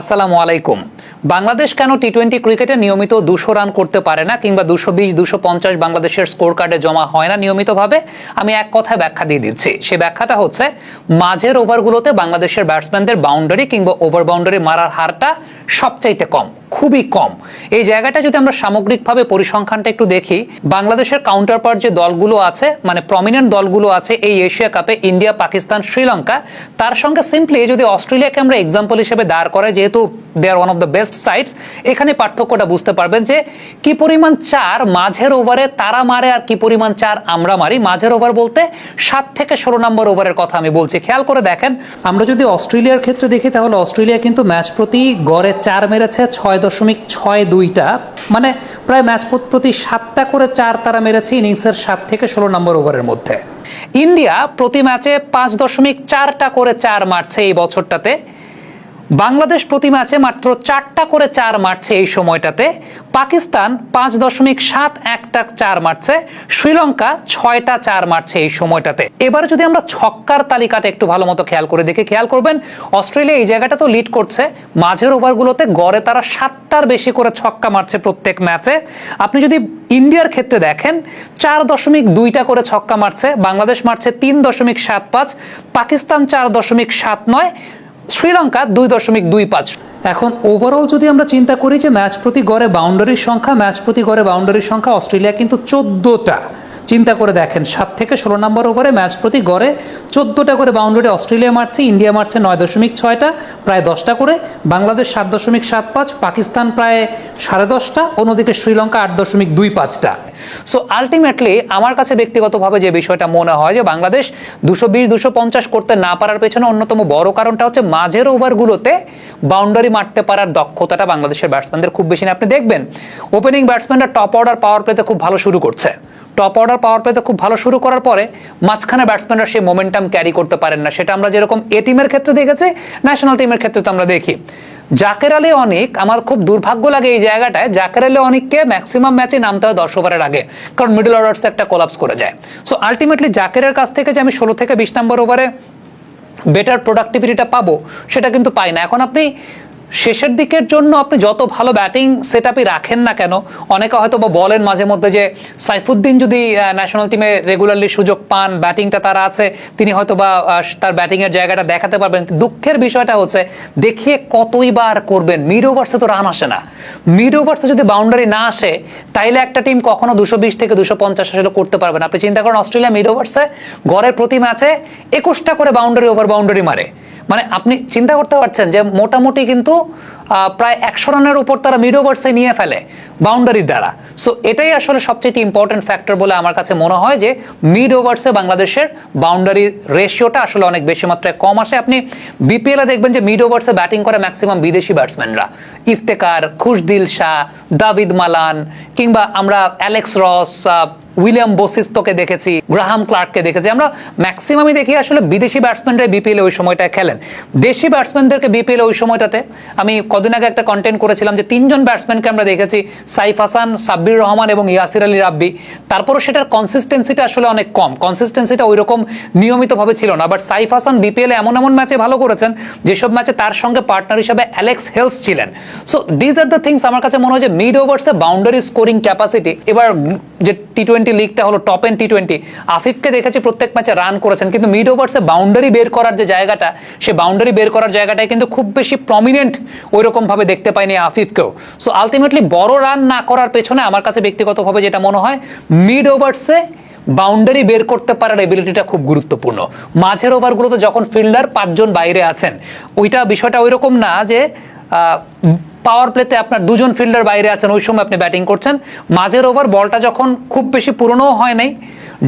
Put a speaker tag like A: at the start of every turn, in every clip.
A: আসসালামু আলাইকুম। বাংলাদেশ কেন টি টোয়েন্টি ক্রিকেটে নিয়মিত দুশো রান করতে পারে না কিংবা দুশো বিশ, দুশো পঞ্চাশ বাংলাদেশের স্কোর কার্ডে জমা হয় না নিয়মিতভাবে? আমি এক কথায় ব্যাখ্যা দিয়ে দিচ্ছি। সে ব্যাখ্যাটা হচ্ছে, মাঝের ওভারগুলোতে বাংলাদেশের ব্যাটসম্যানদের বাউন্ডারি কিংবা ওভার বাউন্ডারি মারার হারটা সবচাইতে কম। খুবই কম। এই জায়গাটা যদি আমরা সামগ্রিকভাবে পরিসংখ্যানটা একটু দেখি, বাংলাদেশের কাউন্টার পার্ট যে দলগুলো আছে মানে প্রমিনেন্ট দলগুলো আছে এই এশিয়া কাপে, ইন্ডিয়া, পাকিস্তান, শ্রীলঙ্কা, তার সঙ্গে সিম্পলি যদি অস্ট্রেলিয়াকে আমরা এক্সাম্পল হিসেবে দাঁড় করাই, যেহেতু they are one of the best sides এখানে পার্থক্যটা বুঝতে পারবেন যে কি পরিমাণ চার মাঝের ওভারে তারা মারে আর কি পরিমাণ চার আমরা মারি। মাঝের ওভার বলতে সাত থেকে ষোলো নম্বর ওভারের কথা আমি বলছি। খেয়াল করে দেখেন। আমরা যদি অস্ট্রেলিয়ার ক্ষেত্রে দেখি, তাহলে অস্ট্রেলিয়া কিন্তু ম্যাচ প্রতি গড়ে চার মেরেছে, ছয় দশমিক ছয় দুইটা মানে প্রায় ম্যাচ প্রতি সাতটা করে চার তারা মেরেছে ইনিংসের সাত থেকে ষোলো নম্বর ওভারের মধ্যে। ইন্ডিয়া প্রতি ম্যাচে পাঁচ দশমিক চারটা করে চার মারছে এই বছরটাতে। বাংলাদেশ প্রতি ম্যাচে মাত্র চারটা করে চার মারছে এই সময়টাতে। পাকিস্তান পাঁচ দশমিক সাত একটা চার মারছে। শ্রীলঙ্কা ছয়টা চার মারছে এই সময়টাতে। এবারে যদি আমরা ছক্কার তালিকাটা একটু ভালো মতো খেয়াল করে দেখি খেয়াল করবেন, অস্ট্রেলিয়া এই জায়গাটা তো লিড করছে। মাঝের ওভারগুলোতে গড়ে তারা সাতটার বেশি করে ছক্কা মারছে প্রত্যেক ম্যাচে। আপনি যদি ইন্ডিয়ার ক্ষেত্রে দেখেন, চার দশমিক দুইটা করে ছক্কা মারছে। বাংলাদেশ মারছে তিন দশমিক সাত পাঁচ, পাকিস্তান চার দশমিক সাত নয় শ্রীলঙ্কা দুই দশমিক দুই পাঁচ। এখন ওভারঅল যদি আমরা চিন্তা করি যে ম্যাচ প্রতি গড়ে বাউন্ডারির সংখ্যা, ম্যাচ প্রতি গড়ে বাউন্ডারির সংখ্যা অস্ট্রেলিয়া কিন্তু চোদ্দোটা। চিন্তা করে দেখেন, সাত থেকে ষোলো নম্বর ওভারে ম্যাচ প্রতি গড়ে চোদ্দোটা করে বাউন্ডারি অস্ট্রেলিয়া মারছে, ইন্ডিয়া মারছে নয় দশমিক ছয়টা, প্রায় দশটা করে। বাংলাদেশ সাত দশমিক সাত পাঁচ, পাকিস্তান প্রায় সাড়ে দশটা, অন্যদিকে শ্রীলঙ্কা আট দশমিক দুই পাঁচটা। সো আলটিমেটলি আমার কাছে ব্যক্তিগতভাবে যে বিষয়টা মনে হয় যে বাংলাদেশ দুশো বিশ, দুশো পঞ্চাশ করতে না পারার পেছনে অন্যতম বড় কারণটা হচ্ছে মাঝের ওভারগুলোতে বাউন্ডারি মারতে পারার দক্ষতাটা বাংলাদেশের ব্যাটসম্যানদের খুব বেশি। না আপনি দেখবেন opening batsmen top order power প্লেতে খুব ভালো শুরু করছে। টপ অর্ডার পাওয়ার প্লেতে খুব ভালো শুরু করার পরে মাঝখানে ব্যাটসম্যানরা সেই মোমেন্টাম ক্যারি করতে পারেন না। সেটা আমরা যেরকম এ টিমের ক্ষেত্রে দেখেছি ন্যাশনাল টিমের ক্ষেত্রে তো আমরা দেখি। জাকের আলী অনিক, আমার খুব দুর্ভাগ্য লাগে এই জায়গাটায়, জাকের আলী অনিককে ম্যাক্সিমাম ম্যাচে নামতে হয় দশ ওভারের আগে, কারণ মিডল অর্ডার্স একটা কোলাপস করে যায়। সো আলটিমেটলি জাকেরের কাছ থেকে যে আমি ষোলো থেকে বিশ নম্বর ওভারে বেটার প্রোডাক্টিভিটিটা পাবো, সেটা কিন্তু পাই না। এখন আপনি শেষের দিকের জন্য আপনি যত ভালো ব্যাটিং সেট রাখেন না কেন, অনেকে হয়তো বা বলেন মাঝে মধ্যে যে সাইফুদ্দিন যদি ন্যাশনাল টিমে রেগুলারলি সুযোগ পান, ব্যাটিংটা তারা আছে, তিনি হয়তো বা তার ব্যাটিংয়ের জায়গাটা দেখাতে পারবেন। দুঃখের বিষয়টা হচ্ছে, দেখিয়ে কতই বার করবেন? মিড ওভার্সে তো রান আসে না। মিড ওভার্সে যদি বাউন্ডারি না আসে, তাইলে একটা টিম কখনো দুশো বিশ থেকে দুশো পঞ্চাশ আসলে করতে পারবে না। আপনি চিন্তা করেন, অস্ট্রেলিয়া মিড ওভার্সে গড়ের প্রতি ম্যাচে একুশটা করে বাউন্ডারি ওভার বাউন্ডারি মারে। মানে আপনি চিন্তা করতে পারছেন যে মোটামুটি কিন্তু প্রায় একশো রানের উপর তারা মিড ওভার্সে নিয়ে ফেলে বাউন্ডারির দ্বারা। সো এটাই আসলে সবচেয়ে ইম্পর্টেন্ট ফ্যাক্টর বলে আমার কাছে মনে হয় যে মিড ওভার্সে বাংলাদেশের বাউন্ডারি রেশিওটা আসলে অনেক বেশি মাত্রায় কম আসে। আপনি বিপিএল দেখবেন যে মিড ওভার্সে ব্যাটিং করে ম্যাক্সিমাম বিদেশি ব্যাটসম্যানরা ইফতেকার খুশদিল শাহ, দাবিদ মালান, কিংবা আমরা অ্যালেক্স রস উইলিয়াম বসিস্তকে দেখেছি, গ্রাহাম ক্লার্ককে দেখেছি। আমরা ম্যাক্সিমামই দেখি আসলে বিদেশি ব্যাটসম্যানরাই বিপিএল ওই সময়টায় খেলেন। দেশি ব্যাটসম্যানদেরকে বিপিএল ওই সময়টাতে আমি কদিন আগে একটা কন্টেন্ট করেছিলাম যে তিনজন ব্যাটসম্যানকে আমরা দেখেছি, সাইফ হাসান, সাব্বির রহমান এবং ইয়াসির আলী রাব্বি। তারপরও সেটার কনসিস্টেন্সিটা আসলে অনেক কম। কনসিস্টেন্সিটা ওই রকম নিয়মিতভাবে ছিল না। বাট সাইফ হাসান বিপিএল এমন এমন ম্যাচে ভালো করেছেন, যেসব ম্যাচে তার সঙ্গে পার্টনার হিসাবে অ্যালেক্স হেলস ছিলেন। So these are the things আমার কাছে মনে হয় যে মিড ওভার্সে বাউন্ডারি স্কোরিং ক্যাপাসিটি এবার যে টি টোয়েন্টি লিগটা হলো টপ এন টি টোয়েন্টি আফিফকে দেখেছি প্রত্যেক ম্যাচে রান করেছেন, কিন্তু মিড ওভার্সে বাউন্ডারি বের করার যে জায়গাটা, সে বাউন্ডারি বের করার জায়গাটায় কিন্তু খুব বেশি প্রমিনেন্ট ওই রকম ভাবে দেখতে পাইনি আফিফকেও। সো আলটিমেটলি বড় রান না করার পেছনে আমার কাছে ব্যক্তিগতভাবে যেটা মনে হয় মিড ওভার্সে বাউন্ডারি বের করতে পারার এবিলিটিটা খুব গুরুত্বপূর্ণ। মাঝের ওভারগুলোতে যখন ফিল্ডার পাঁচজন বাইরে আছেন, ওইটা বিষয়টা ওই রকম না যে পাওয়ার প্লেতে আপনার দুজন ফিল্ডার বাইরে আছেন, ওই সময় আপনি ব্যাটিং করছেন। মাঝের ওভার বলটা যখন খুব বেশি পুরনোও হয় নাই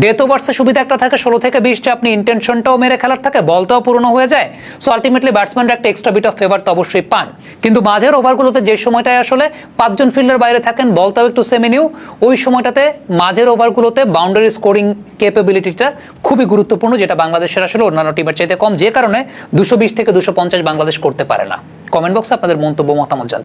A: ডেথ ওভার্সে সুবিধা একটা থাকে, ষোলো থেকে বিশটা আপনি ইন্টেনশনটাও মেরে খেলার থাকে বলটাও পুরনো হয়ে যায়। সো আলটিমেটলি ব্যাটসম্যানরা একটা এক্সট্রা বিট অফ ফেভার তো অবশ্যই পান। কিন্তু মাঝের ওভারগুলোতে যে সময়টায় আসলে পাঁচজন ফিল্ডার বাইরে থাকেন বলটাও একটু সেমি নিউ ওই সময়টাতে মাঝের ওভারগুলোতে বাউন্ডারি স্কোরিং ক্যাপাবিলিটিটা খুবই গুরুত্বপূর্ণ, যেটা বাংলাদেশের আসলে অন্যান্য টিমের চাইতে কম। যে কারণে দুশো বিশ থেকে দুশো পঞ্চাশ বাংলাদেশ করতে পারে না। কমেন্ট বক্সে আপনাদের মন্তব্য, মতামত জানান।